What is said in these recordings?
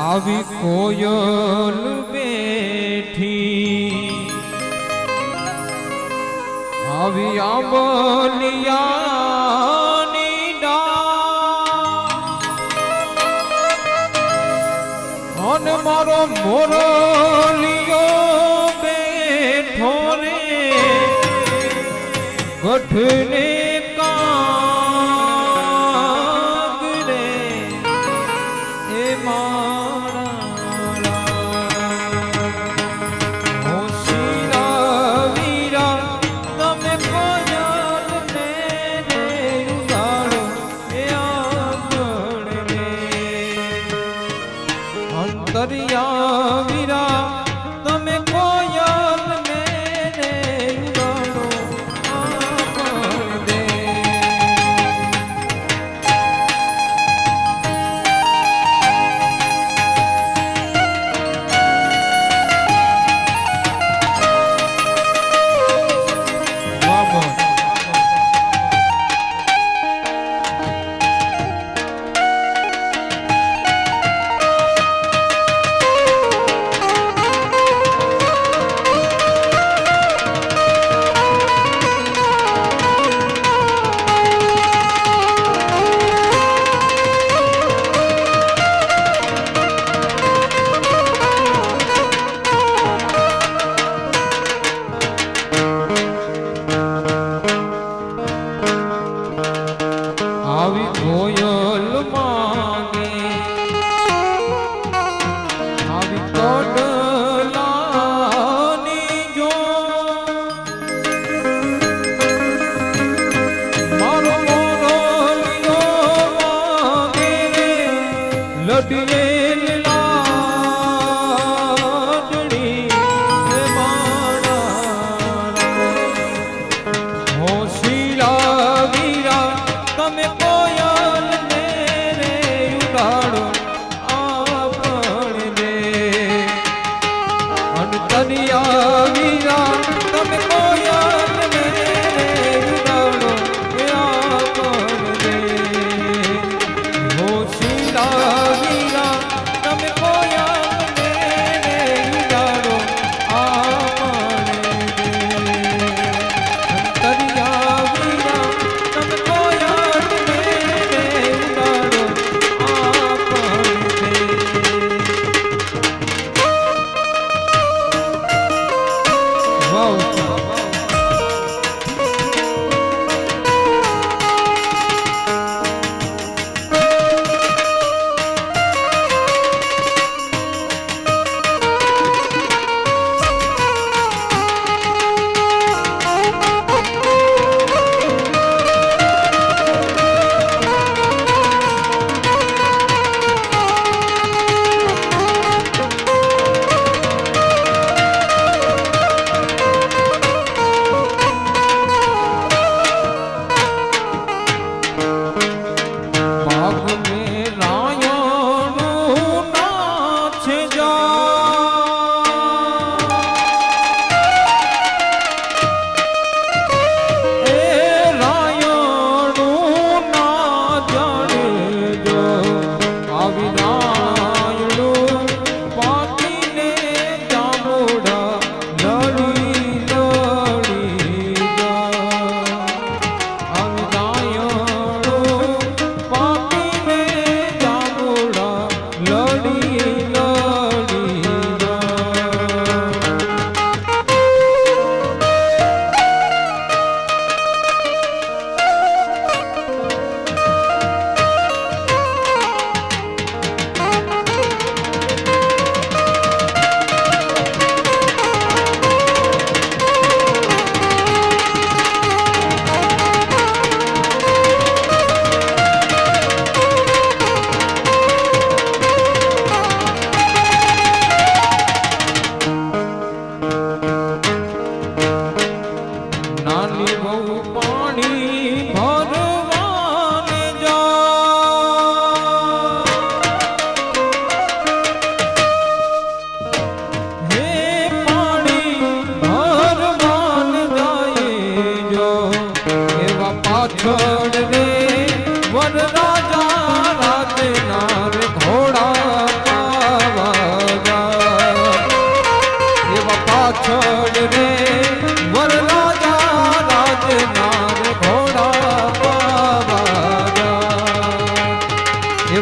આવી કોયલ બેઠી. આવી આબલિયાની ડા અને મારો મોરલિયો બેઠો રે. ગઠને કા આવી ગોયલમાં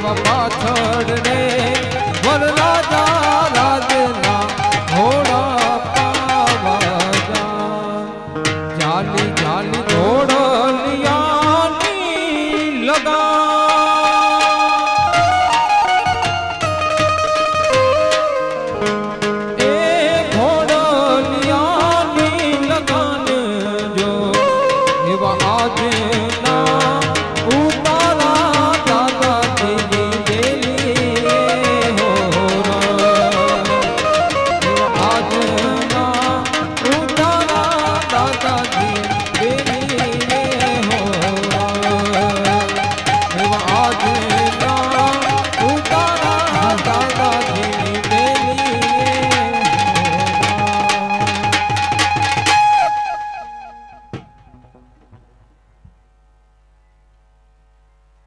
પ્રેમ પાછળ રે વરરાજા રાજના ઘોડા પાવા જાલી જાલી ઘોડા